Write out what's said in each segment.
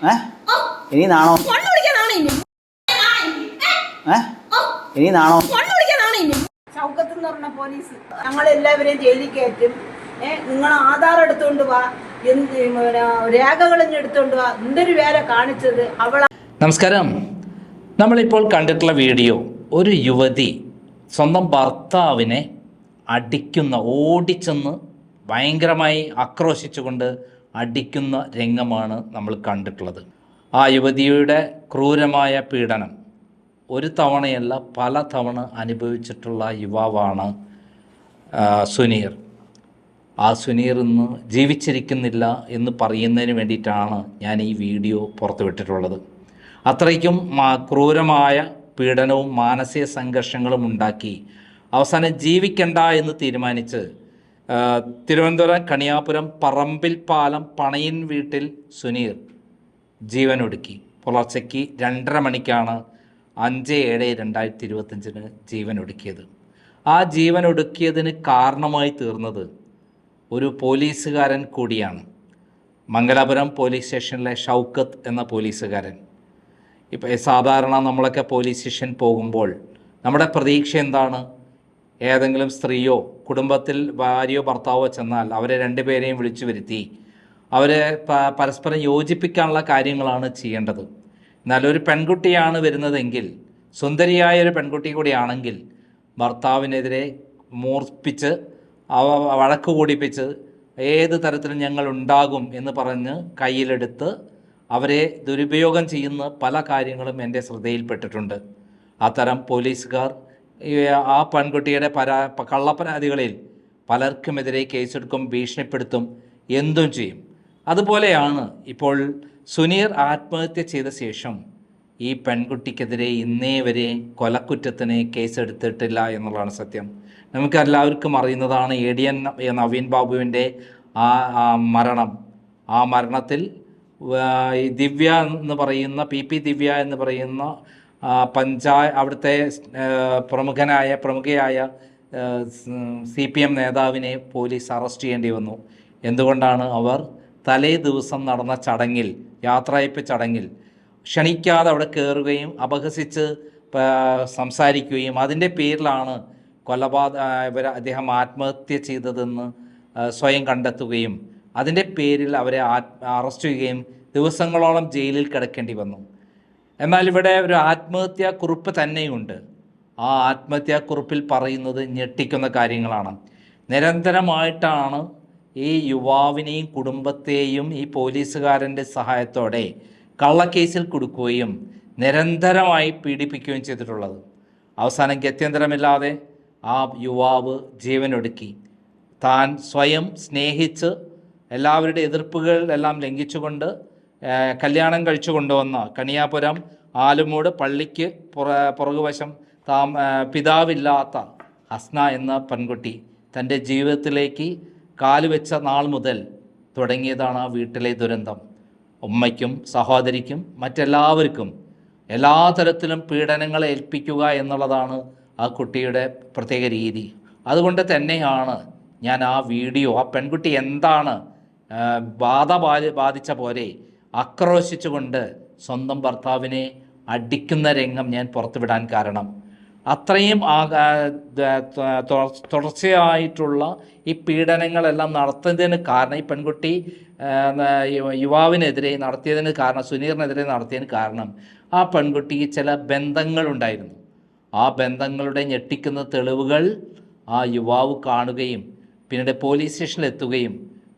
ഏ? ഇനി നാണോ? ഏ? ഇനി നാണോ? ചൗക്കത്ത് എന്ന് പറഞ്ഞ പോലീസ് ഞങ്ങൾ എല്ലാവരെയും ജയിലിൽ കയറ്റും. ഏ നിങ്ങൾ ആധാർ എടുത്തുകൊണ്ട് വാ. എന്ത് രേഖകളും എടുത്തുകൊണ്ട് വാ. എന്തൊരു വേല കാണിച്ചത്? അവള നമസ്കാരം. നമ്മളിപ്പോൾ കണ്ടിട്ടുള്ള വീഡിയോ ഒരു യുവതി സ്വന്തം ഭർത്താവിനെ അടിക്കുന്ന ഓടിച്ചെന്ന് ഭയങ്കരമായി ആക്രോശിച്ചുകൊണ്ട് അടിക്കുന്ന രംഗമാണ് നമ്മൾ കണ്ടിട്ടുള്ളത്. ആ യുവതിയുടെ ക്രൂരമായ പീഡനം ഒരു തവണയല്ല പല തവണ അനുഭവിച്ചിട്ടുള്ള യുവാവാണ് സുനീർ. ആ സുനീർ ഇന്ന് ജീവിച്ചിരിക്കുന്നില്ല എന്ന് പറയുന്നതിന് വേണ്ടിയിട്ടാണ് ഞാൻ ഈ വീഡിയോ പുറത്തുവിട്ടിട്ടുള്ളത്. അത്രയ്ക്കും ക്രൂരമായ പീഡനവും മാനസിക സംഘർഷങ്ങളും ഉണ്ടാക്കി അവസാനം ജീവിക്കണ്ട എന്ന് തീരുമാനിച്ച് തിരുവനന്തപുരം കണിയാപുരം പറമ്പിൽ പാലം പണയിൻ വീട്ടിൽ സുനീർ ജീവനൊടുക്കി പുലർച്ചയ്ക്ക് രണ്ടര മണിക്കാണ് അഞ്ച് ഏഴ് രണ്ടായിരത്തി ഇരുപത്തഞ്ചിന് ജീവനൊടുക്കിയത് ആ ജീവനൊടുക്കിയതിന് കാരണമായി തീർന്നത് ഒരു പോലീസുകാരൻ കൂടിയാണ്. മംഗലാപുരം പോലീസ് സ്റ്റേഷനിലെ ഷൗക്കത്ത് എന്ന പോലീസുകാരൻ. ഇപ്പോൾ സാധാരണ നമ്മളൊക്കെ പോലീസ് സ്റ്റേഷൻ പോകുമ്പോൾ നമ്മുടെ പ്രതീക്ഷ എന്താണ്? ഏതെങ്കിലും സ്ത്രീയോ കുടുംബത്തിൽ ഭാര്യയോ ഭർത്താവോ ചെന്നാൽ അവരെ രണ്ടുപേരെയും വിളിച്ചു വരുത്തി. അവരെ പരസ്പരം യോജിപ്പിക്കാനുള്ള കാര്യങ്ങളാണ് ചെയ്യേണ്ടത്. എന്നാൽ ഒരു പെൺകുട്ടിയാണ് വരുന്നതെങ്കിൽ സുന്ദരിയായ ഒരു പെൺകുട്ടി കൂടിയാണെങ്കിൽ ഭർത്താവിനെതിരെ മൂർപ്പിച്ച് അവ വഴക്ക് കൂടിപ്പിച്ച് ഏത് തരത്തിലും ഞങ്ങൾ ഉണ്ടാകും എന്ന് പറഞ്ഞ് കയ്യിലെടുത്ത് അവരെ ദുരുപയോഗം ചെയ്യുന്ന പല കാര്യങ്ങളും എന്റെ ശ്രദ്ധയിൽപ്പെട്ടിട്ടുണ്ട്. അത്തരം പോലീസുകാർ ആ പെൺകുട്ടിയുടെ പരാ കള്ളപ്പരാതികളിൽ പലർക്കുമെതിരെ കേസെടുക്കും ഭീഷണിപ്പെടുത്തും എന്തും ചെയ്യും. അതുപോലെയാണ് ഇപ്പോൾ സുനീർ ആത്മഹത്യ ചെയ്ത ശേഷം ഈ പെൺകുട്ടിക്കെതിരെ ഇന്നേ വരെ കൊലക്കുറ്റത്തിന് കേസെടുത്തിട്ടില്ല എന്നുള്ളതാണ് സത്യം. നമുക്ക് എല്ലാവർക്കും അറിയുന്നതാണ് എ ഡി എൻ നവീൻ ബാബുവിന്റെ ആ മരണം. ആ മരണത്തിൽ ദിവ്യ എന്ന് പറയുന്ന പി പി ദിവ്യ എന്ന് പറയുന്ന പഞ്ചായ അവിടുത്തെ പ്രമുഖനായ പ്രമുഖയായ സി പി എം നേതാവിനെ പോലീസ് അറസ്റ്റ് ചെയ്യേണ്ടി വന്നു. എന്തുകൊണ്ടാണ് അവർ തലേ ദിവസം നടന്ന ചടങ്ങിൽ യാത്രയപ്പ് ചടങ്ങിൽ ക്ഷണിക്കാതെ അവിടെ കയറുകയും അപഹസിച്ച് സംസാരിക്കുകയും അതിന്റെ പേരിലാണ് കൊലപാത ഇവർ അദ്ദേഹം ആത്മഹത്യ ചെയ്തതെന്ന് സ്വയം കണ്ടെത്തുകയും അതിന്റെ പേരിൽ അവരെ അറസ്റ്റ് ചെയ്യുകയും ദിവസങ്ങളോളം ജയിലിൽ കിടക്കേണ്ടി വന്നു. എന്നാൽ ഇവിടെ ഒരു ആത്മഹത്യാ കുറിപ്പ് തന്നെയുണ്ട്. ആ ആത്മഹത്യാ കുറിപ്പിൽ പറയുന്നത് ഞെട്ടിക്കുന്ന കാര്യങ്ങളാണ്. നിരന്തരമായിട്ടാണ് ഈ യുവാവിനെയും കുടുംബത്തെയും ഈ പോലീസുകാരന്റെ സഹായത്തോടെ കള്ളക്കേസിൽ കൊടുക്കുകയും നിരന്തരമായി പീഡിപ്പിക്കുകയും ചെയ്തിട്ടുള്ളത്. അവസാനം ഗത്യന്തരമില്ലാതെ ആ യുവാവ് ജീവനൊടുക്കി. താൻ സ്വയം സ്നേഹിച്ച് എല്ലാവരുടെ എതിർപ്പുകൾ എല്ലാം ലംഘിച്ചുകൊണ്ട് കല്യാണം കഴിച്ചു കൊണ്ടുവന്ന കണിയാപുരം ആലുമൂട് പള്ളിക്ക് പുറ പുറകുവശം താം പിതാവില്ലാത്ത ഹസ്ന എന്ന പെൺകുട്ടി തന്റെ ജീവിതത്തിലേക്ക് കാലുവെച്ച നാൾ മുതൽ തുടങ്ങിയതാണ് ആ വീട്ടിലെ ദുരന്തം. ഉമ്മയ്ക്കും സഹോദരിക്കും മറ്റെല്ലാവർക്കും എല്ലാ തരത്തിലും പീഡനങ്ങളെ ഏൽപ്പിക്കുക എന്നുള്ളതാണ് ആ കുട്ടിയുടെ പ്രത്യേക രീതി. അതുകൊണ്ട് തന്നെയാണ് ഞാൻ ആ വീഡിയോ ആ പെൺകുട്ടി എന്താണ് ബാധി ബാധിച്ച പോലെ ആക്രോശിച്ചുകൊണ്ട് സ്വന്തം ഭർത്താവിനെ അടിക്കുന്ന രംഗം ഞാൻ പുറത്തുവിടാൻ കാരണം. അത്രയും തുടർച്ചയായിട്ടുള്ള ഈ പീഡനങ്ങളെല്ലാം നടത്തുന്നതിന് കാരണം ഈ പെൺകുട്ടി യുവാവിനെതിരെ നടത്തിയതിന് കാരണം സുനീറിനെതിരെ നടത്തിയതിന് കാരണം ആ പെൺകുട്ടിക്ക് ചില ബന്ധങ്ങളുണ്ടായിരുന്നു. ആ ബന്ധങ്ങളുടെ ഞെട്ടിക്കുന്ന തെളിവുകൾ ആ യുവാവ് കാണുകയും പിന്നീട് പോലീസ് സ്റ്റേഷനിലെത്തുകയും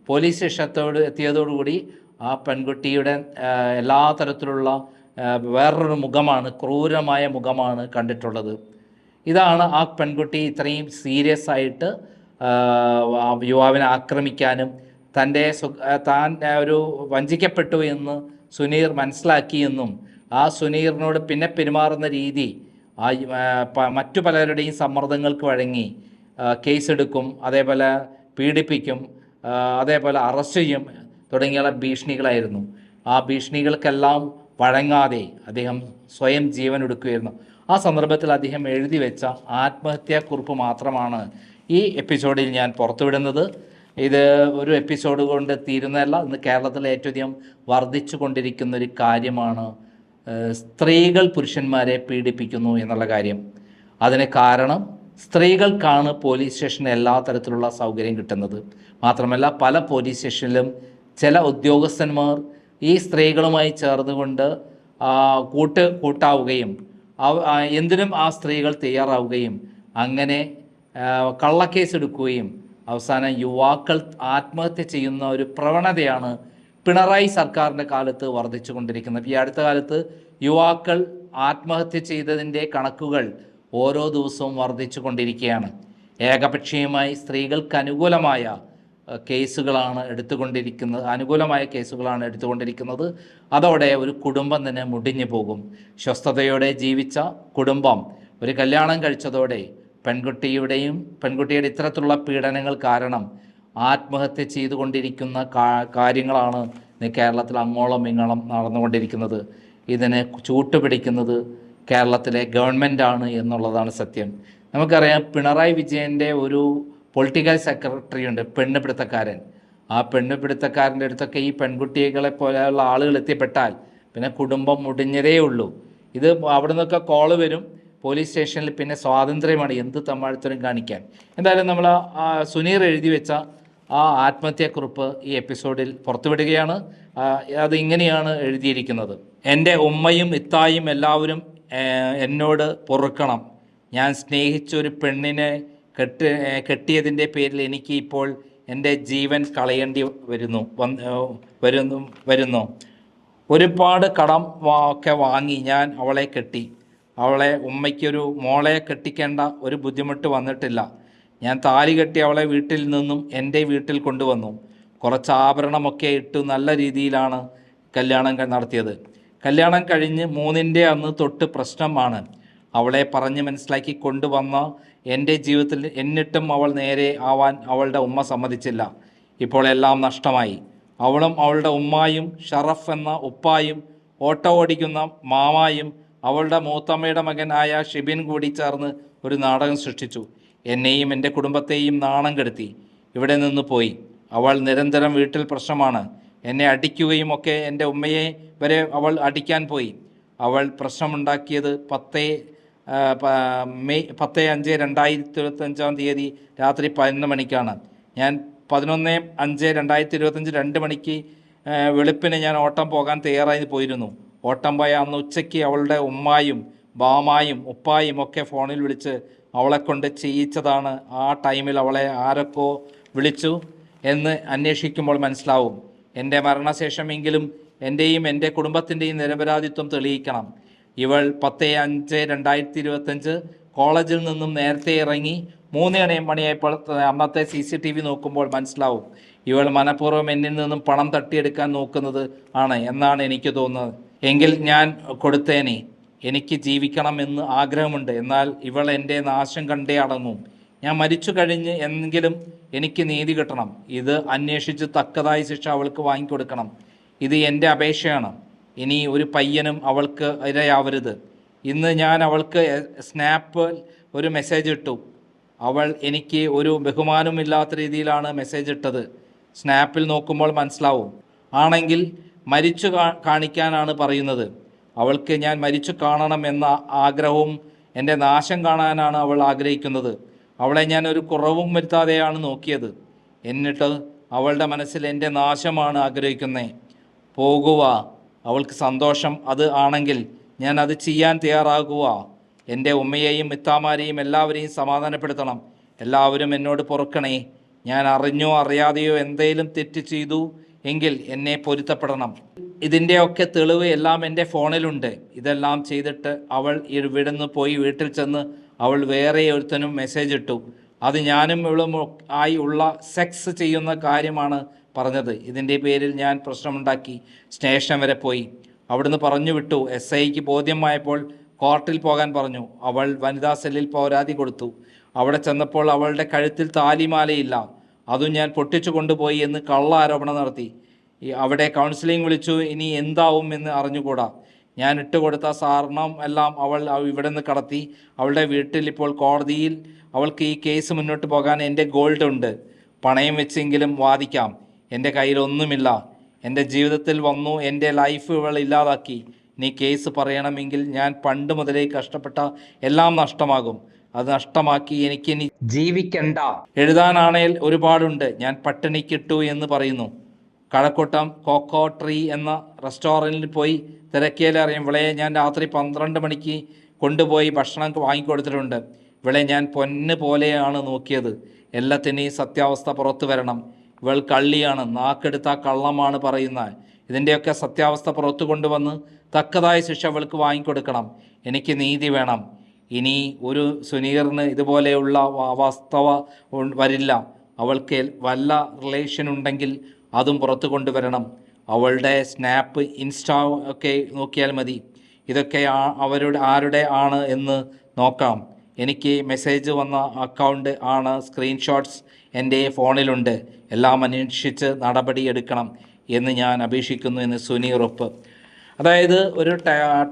പോലീസ് സ്റ്റേഷനത്തോട് എത്തിയതോടുകൂടി ആ പെൺകുട്ടിയുടെ എല്ലാ തരത്തിലുള്ള വേറൊരു മുഖമാണ് ക്രൂരമായ മുഖമാണ് കണ്ടിട്ടുള്ളത്. ഇതാണ് ആ പെൺകുട്ടി ഇത്രയും സീരിയസ് ആയിട്ട് യുവാവിനെ ആക്രമിക്കാനും തന്റെ താൻ ഒരു വഞ്ചിക്കപ്പെട്ടു എന്ന് സുനീർ മനസ്സിലാക്കിയെന്നും ആ സുനീറിനോട് പിന്നെ പെരുമാറുന്ന രീതി ആ മറ്റു പലരുടെയും സമ്മർദ്ദങ്ങൾക്ക് വഴങ്ങി കേസെടുക്കും അതേപോലെ പീഡിപ്പിക്കും അതേപോലെ അറസ്റ്റ് ചെയ്യും തുടങ്ങിയുള്ള ഭീഷണികളായിരുന്നു. ആ ഭീഷണികൾക്കെല്ലാം വഴങ്ങാതെ അദ്ദേഹം സ്വയം ജീവൻ എടുക്കുകയായിരുന്നു ആ സന്ദർഭത്തിൽ അദ്ദേഹം എഴുതി വെച്ച ആത്മഹത്യാക്കുറിപ്പ് മാത്രമാണ് ഈ എപ്പിസോഡിൽ ഞാൻ പുറത്തുവിടുന്നത്. ഇത് ഒരു എപ്പിസോഡ് കൊണ്ട് തീരുന്നതല്ല ഇന്ന് കേരളത്തിൽ ഏറ്റവും അധികം വർദ്ധിച്ചു കൊണ്ടിരിക്കുന്ന ഒരു കാര്യമാണ് സ്ത്രീകൾ പുരുഷന്മാരെ പീഡിപ്പിക്കുന്നു എന്നുള്ള കാര്യം. അതിന് കാരണം സ്ത്രീകൾക്കാണ് പോലീസ് സ്റ്റേഷനിൽ എല്ലാ തരത്തിലുള്ള സൗകര്യം കിട്ടുന്നത്. മാത്രമല്ല പല പോലീസ് സ്റ്റേഷനിലും ചില ഉദ്യോഗസ്ഥന്മാർ ഈ സ്ത്രീകളുമായി ചേർന്നുകൊണ്ട് കൂട്ട് കൂട്ടാവുകയും എന്തിനും ആ സ്ത്രീകൾ തയ്യാറാവുകയും അങ്ങനെ കള്ളക്കേസെടുക്കുകയും അവസാനം യുവാക്കൾ ആത്മഹത്യ ചെയ്യുന്ന ഒരു പ്രവണതയാണ് പിണറായി സർക്കാരിന്റെ കാലത്ത് വർദ്ധിച്ചു കൊണ്ടിരിക്കുന്നത് ഈ അടുത്ത കാലത്ത് യുവാക്കൾ ആത്മഹത്യ ചെയ്തതിന്റെ കണക്കുകൾ ഓരോ ദിവസവും വർദ്ധിച്ചു കൊണ്ടിരിക്കുകയാണ് ഏകപക്ഷീയമായി സ്ത്രീകൾക്ക് അനുകൂലമായ കേസുകളാണ് എടുത്തുകൊണ്ടിരിക്കുന്നത് അനുകൂലമായ കേസുകളാണ് എടുത്തുകൊണ്ടിരിക്കുന്നത്. അതോടെ ഒരു കുടുംബം തന്നെ മുടിഞ്ഞു പോകും. സ്വസ്ഥതയോടെ ജീവിച്ച കുടുംബം ഒരു കല്യാണം കഴിച്ചതോടെ പെൺകുട്ടിയുടെയും പെൺകുട്ടിയുടെ ഇത്തരത്തിലുള്ള പീഡനങ്ങൾ കാരണം ആത്മഹത്യ ചെയ്തുകൊണ്ടിരിക്കുന്ന കാര്യങ്ങളാണ് കേരളത്തിൽ അങ്ങോളം ഇങ്ങോളം നടന്നുകൊണ്ടിരിക്കുന്നത്. ഇതിനെ ചൂട്ടുപിടിക്കുന്നത് കേരളത്തിലെ ഗവൺമെന്റാണ് എന്നുള്ളതാണ് സത്യം. നമുക്കറിയാം പിണറായി വിജയന്റെ ഒരു പൊളിറ്റിക്കൽ സെക്രട്ടറി ഉണ്ട് പെണ്ണുപിടുത്തക്കാരൻ. ആ പെണ്ണുപിടുത്തക്കാരന്റെ അടുത്തൊക്കെ ഈ പെൺകുട്ടികളെ പോലെയുള്ള ആളുകൾ എത്തിപ്പെട്ടാൽ പിന്നെ കുടുംബം മുടിഞ്ഞതേ ഉള്ളൂ. ഇത് അവിടെ നിന്നൊക്കെ കോൾ വരും പോലീസ് സ്റ്റേഷനിൽ പിന്നെ സ്വാതന്ത്ര്യമാണ് എന്ത് തമ്മാഴ്ത്തരും കാണിക്കാൻ. എന്തായാലും നമ്മൾ സുനീർ എഴുതി വെച്ച ആ ആത്മഹത്യാക്കുറിപ്പ് ഈ എപ്പിസോഡിൽ പുറത്തുവിടുകയാണ്. അത് ഇങ്ങനെയാണ് എഴുതിയിരിക്കുന്നത്. എന്റെ ഉമ്മയും ഇത്തായും എല്ലാവരും എന്നോട് പൊറുക്കണം. ഞാൻ സ്നേഹിച്ചൊരു പെണ്ണിനെ കെട്ട് കെട്ടിയതിന്റെ പേരിൽ എനിക്ക് ഇപ്പോൾ എന്റെ ജീവൻ കളയേണ്ടി വരുന്നു വരുന്നു വരുന്നു. ഒരുപാട് കടം ഒക്കെ വാങ്ങി ഞാൻ അവളെ കെട്ടി. അവളെ ഉമ്മയ്ക്കൊരു മോളെ കെട്ടിക്കേണ്ട ഒരു ബുദ്ധിമുട്ട് വന്നിട്ടില്ല. ഞാൻ താലി കെട്ടി അവളെ വീട്ടിൽ നിന്നും എന്റെ വീട്ടിൽ കൊണ്ടുവന്നു. കുറച്ച് ആഭരണമൊക്കെ ഇട്ട് നല്ല രീതിയിലാണ് കല്യാണം നടത്തിയത്. കല്യാണം കഴിഞ്ഞ് മൂന്നിന്റെ അന്ന് തൊട്ട് പ്രശ്നമാണ്. അവളെ പറഞ്ഞ് മനസ്സിലാക്കി കൊണ്ടുവന്ന എന്റെ ജീവിതത്തിൽ എന്നിട്ടും അവൾ നേരെ ആവാൻ അവളുടെ ഉമ്മ സമ്മതിച്ചില്ല. ഇപ്പോൾ എല്ലാം നഷ്ടമായി. അവളും അവളുടെ ഉമ്മായും ഷറഫ് എന്ന ഉപ്പായും ഓട്ടോ ഓടിക്കുന്ന മാമായും അവളുടെ മൂത്തമ്മയുടെ മകനായ ഷിബിൻ കൂടി ചേർന്ന് ഒരു നാടകം സൃഷ്ടിച്ചു. എന്നെയും എന്റെ കുടുംബത്തെയും നാണം കെടുത്തി. ഇവിടെ നിന്ന് പോയി. അവൾ നിരന്തരം വീട്ടിൽ പ്രശ്നമാണ്. എന്നെ അടിക്കുകയും ഒക്കെ എന്റെ ഉമ്മയെ വരെ അവൾ അടിക്കാൻ പോയി. അവൾ പ്രശ്നമുണ്ടാക്കിയത് പത്തേ മെയ് പത്ത് അഞ്ച് രണ്ടായിരത്തി ഇരുപത്തഞ്ചാം തീയതി രാത്രി പതിനൊന്ന് മണിക്കാണ്. ഞാൻ പതിനൊന്ന് അഞ്ച് രണ്ടായിരത്തി ഇരുപത്തഞ്ച് രണ്ട് മണിക്ക് വെളുപ്പിന് ഞാൻ ഓട്ടം പോകാൻ തയ്യാറായി പോയിരുന്നു. ഓട്ടം പോയ അന്ന് ഉച്ചയ്ക്ക് അവളുടെ ഉമ്മായും ബാമായും ഉപ്പായും ഒക്കെ ഫോണിൽ വിളിച്ച് അവളെ കൊണ്ട് ചെയ്യിച്ചതാണ്. ആ ടൈമിൽ അവളെ ആരൊക്കെ വിളിച്ചു എന്ന് അന്വേഷിക്കുമ്പോൾ മനസ്സിലാവും. എന്റെ മരണശേഷമെങ്കിലും എന്റെയും എന്റെ കുടുംബത്തിന്റെയും നിരപരാധിത്വം തെളിയിക്കണം. ഇവൾ പത്ത് അഞ്ച് രണ്ടായിരത്തി ഇരുപത്തഞ്ച് കോളേജിൽ നിന്നും നേരത്തെ ഇറങ്ങി മൂന്ന് മണിയും മണിയായപ്പോൾ അന്നത്തെ സി സി ടി വി നോക്കുമ്പോൾ മനസ്സിലാവും ഇവൾ മനഃപൂർവം എന്നിൽ നിന്നും പണം തട്ടിയെടുക്കാൻ നോക്കുന്നത് ആണ് എന്നാണ് എനിക്ക് തോന്നുന്നത്. എങ്കിൽ ഞാൻ കൊടുത്തേനെ. എനിക്ക് ജീവിക്കണം എന്ന് ആഗ്രഹമുണ്ട്. എന്നാൽ ഇവൾ എന്റെ നാശം കണ്ടേ അടങ്ങും. ഞാൻ മരിച്ചു കഴിഞ്ഞ് എങ്കിലും എനിക്ക് നീതി കിട്ടണം. ഇത് അന്വേഷിച്ച് തക്കതായ ശിക്ഷ അവൾക്ക് വാങ്ങിക്കൊടുക്കണം. ഇത് എന്റെ അപേക്ഷയാണ്. ഇനി ഒരു പയ്യനും അവൾക്ക് ഇരയാവരുത്. ഇന്ന് ഞാൻ അവൾക്ക് സ്നാപ്പ് ഒരു മെസ്സേജ് ഇട്ടു. അവൾ എനിക്ക് ഒരു ബഹുമാനമില്ലാത്ത രീതിയിലാണ് മെസ്സേജ് ഇട്ടത്. സ്നാപ്പിൽ നോക്കുമ്പോൾ മനസ്സിലാവും. ആണെങ്കിൽ മരിച്ചു കാണിക്കാനാണ് പറയുന്നത്. അവൾക്ക് ഞാൻ മരിച്ചു കാണണം എന്ന ആഗ്രഹവും എന്റെ നാശം കാണാനാണ് അവൾ ആഗ്രഹിക്കുന്നത്. അവളെ ഞാൻ ഒരു കുറവും വരുത്താതെയാണ് നോക്കിയത്. എന്നിട്ട് അവളുടെ മനസ്സിൽ എന്റെ നാശമാണ് ആഗ്രഹിക്കുന്നത് പോകുക അവൾക്ക് സന്തോഷം. അത് ആണെങ്കിൽ ഞാൻ അത് ചെയ്യാൻ തയ്യാറാകുക. എന്റെ ഉമ്മയെയും മിത്താമാരെയും എല്ലാവരെയും സമാധാനപ്പെടുത്തണം. എല്ലാവരും എന്നോട് പൊറുക്കണേ. ഞാൻ അറിഞ്ഞോ അറിയാതെയോ എന്തേലും തെറ്റ് ചെയ്തു എങ്കിൽ എന്നെ പൊരുത്തപ്പെടണം. ഇതിന്റെയൊക്കെ തെളിവ് എല്ലാം എന്റെ ഫോണിലുണ്ട്. ഇതെല്ലാം ചെയ്തിട്ട് അവൾ ഇവിടുന്ന് പോയി വീട്ടിൽ ചെന്ന് അവൾ വേറെ ഒരുത്തനും മെസ്സേജ് ഇട്ടു. അത് ഞാനും ഇവളും ആയി ഉള്ള സെക്സ് ചെയ്യുന്ന കാര്യമാണ് പറഞ്ഞത്. ഇതിന്റെ പേരിൽ ഞാൻ പ്രശ്നമുണ്ടാക്കി സ്റ്റേഷൻ വരെ പോയി. അവിടുന്ന് പറഞ്ഞു വിട്ടു. എസ് ഐക്ക് ബോധ്യമായപ്പോൾ കോർട്ടിൽ പോകാൻ പറഞ്ഞു. അവൾ വനിതാ സെല്ലിൽ പരാതി കൊടുത്തു. അവിടെ ചെന്നപ്പോൾ അവളുടെ കഴുത്തിൽ താലിമാലയില്ല. അതും ഞാൻ പൊട്ടിച്ചു കൊണ്ടുപോയി എന്ന് കള്ള ആരോപണം നടത്തി അവിടെ കൗൺസിലിംഗ് വിളിച്ചു. ഇനി എന്താവും എന്ന് അറിഞ്ഞുകൂടാ. ഞാൻ ഇട്ടുകൊടുത്ത സാറിനം എല്ലാം അവൾ അവ- ഇവിടെ നിന്ന് കടത്തി. അവളുടെ വീട്ടിൽ ഇപ്പോൾ കോടതിയിൽ അവൾക്ക് ഈ കേസ് മുന്നോട്ട് പോകാൻ എന്റെ ഗോൾഡ് ഉണ്ട്. പണയം വെച്ചെങ്കിലും വാദിക്കാം. എന്റെ കയ്യിലൊന്നുമില്ല എന്റെ ജീവിതത്തിൽ വന്നു എന്റെ ലൈഫ് ഇവൾ ഇല്ലാതാക്കി. നീ കേസ് പറയണമെങ്കിൽ ഞാൻ പണ്ട് മുതലേ കഷ്ടപ്പെട്ട എല്ലാം നഷ്ടമാകും. അത് നഷ്ടമാക്കി എനിക്കിനി ജീവിക്കണ്ട. എഴുതാനാണേൽ ഒരുപാടുണ്ട്. ഞാൻ പട്ടിണിക്കിട്ടു എന്ന് പറയുന്നു. കഴക്കൂട്ടം കോക്കോ ട്രീ എന്ന റെസ്റ്റോറന്റിൽ പോയി തിരക്കിയാൽ വിളയെ ഞാൻ രാത്രി പന്ത്രണ്ട് മണിക്ക് കൊണ്ടുപോയി ഭക്ഷണം വാങ്ങിക്കൊടുത്തിട്ടുണ്ട്. ഇവളെ ഞാൻ പൊന്ന് പോലെയാണ് നോക്കിയത്. എല്ലാത്തിനെയും സത്യാവസ്ഥ പുറത്തു വരണം. ഇവൾ കള്ളിയാണ് നാക്കെടുത്ത കള്ളമാണ് പറയുന്നത്. ഇതിന്റെയൊക്കെ സത്യാവസ്ഥ പുറത്തു കൊണ്ടുവന്ന് തക്കതായ ശിക്ഷ അവൾക്ക് വാങ്ങിക്കൊടുക്കണം. എനിക്ക് നീതി വേണം. ഇനി ഒരു സുനീറിന് ഇതുപോലെയുള്ള വാസ്തവ വരില്ല. അവൾക്ക് വല്ല റിലേഷൻ ഉണ്ടെങ്കിൽ അതും പുറത്തു കൊണ്ടുവരണം. അവളുടെ സ്നാപ്പ് ഇൻസ്റ്റാ ഒക്കെ നോക്കിയാൽ മതി. ഇതൊക്കെ അവരുടെ ആരുടെ ആണ് എന്ന് നോക്കാം. എനിക്ക് മെസ്സേജ് വന്ന അക്കൗണ്ട് ആണ് സ്ക്രീൻഷോട്ട്സ് എന്റെ ഫോണിലുണ്ട്. എല്ലാം അന്വേഷിച്ച് നടപടിയെടുക്കണം എന്ന് ഞാൻ അപേക്ഷിക്കുന്നു എന്ന് സുനി ഉറപ്പ്. അതായത് ഒരു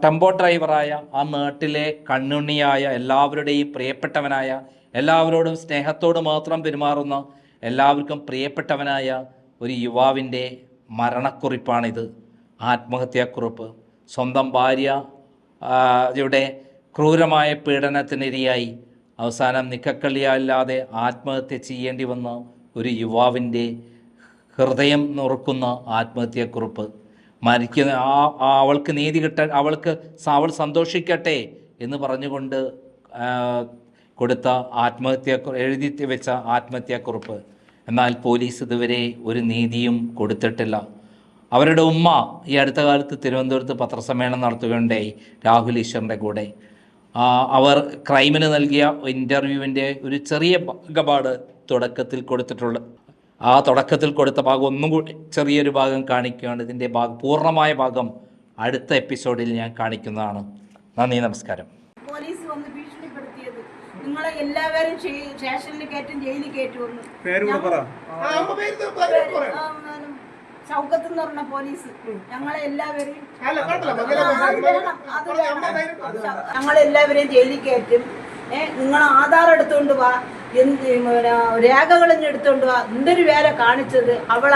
ടെമ്പോ ഡ്രൈവറായ ആ നാട്ടിലെ കണ്ണുണ്ണിയായ എല്ലാവരുടെയും പ്രിയപ്പെട്ടവനായ എല്ലാവരോടും സ്നേഹത്തോട് മാത്രം പെരുമാറുന്ന എല്ലാവർക്കും പ്രിയപ്പെട്ടവനായ ഒരു യുവാവിന്റെ മരണക്കുറിപ്പാണിത്. ആത്മഹത്യാക്കുറിപ്പ്. സ്വന്തം ഭാര്യ യുടെ ക്രൂരമായ പീഡനത്തിനിരയായി അവസാനം നിക്കക്കള്ളിയല്ലാതെ ആത്മഹത്യ ചെയ്യേണ്ടി വന്ന ഒരു യുവാവിന്റെ ഹൃദയം നുറുക്കുന്ന ആത്മഹത്യാക്കുറിപ്പ്. മരിക്കുന്ന ആ അവൾക്ക് നീതി കിട്ട അവൾക്ക് അവൾ സന്തോഷിക്കട്ടെ എന്ന് പറഞ്ഞുകൊണ്ട് കൊടുത്ത ആത്മഹത്യ എഴുതി വെച്ച ആത്മഹത്യാക്കുറിപ്പ്. എന്നാൽ പോലീസ് ഇതുവരെ ഒരു നീതിയും കൊടുത്തിട്ടില്ല. അവരുടെ ഉമ്മ ഈ അടുത്ത കാലത്ത് തിരുവനന്തപുരത്ത് പത്രസമ്മേളനം നടത്തുകയുണ്ടായി രാഹുൽ ഈശ്വറിന്റെ കൂടെ. അവർ ക്രൈമിന് നൽകിയ ഇന്റർവ്യൂവിന്റെ ഒരു ചെറിയ ഭാഗപാട് തുടക്കത്തിൽ കൊടുത്തിട്ടുള്ളത് ആ തുടക്കത്തിൽ കൊടുത്ത ഭാഗം ഒന്നും കൂടി ചെറിയൊരു ഭാഗം കാണിക്കുകയാണ്. ഇതിന്റെ ഭാഗം പൂർണമായ ഭാഗം അടുത്ത എപ്പിസോഡിൽ ഞാൻ കാണിക്കുന്നതാണ്. നന്ദി നമസ്കാരം. നിങ്ങളെ എല്ലാവരും സ്റ്റേഷനിൽ കയറ്റും ജയിലിൽ കയറ്റുമെന്ന് ചൗക്കത്ത് എന്ന് പറഞ്ഞ പോലീസ്. ഞങ്ങളെ എല്ലാവരെയും ഞങ്ങളെല്ലാവരെയും ജയിലിൽ കയറ്റും. ഏ നിങ്ങൾ ആധാർ എടുത്തോണ്ട് വാ. എന്ത് രേഖകളൊന്നും രേഖകളും എടുത്തോണ്ട് വാ. എന്തൊരു വേല കാണിച്ചത്. അവൾ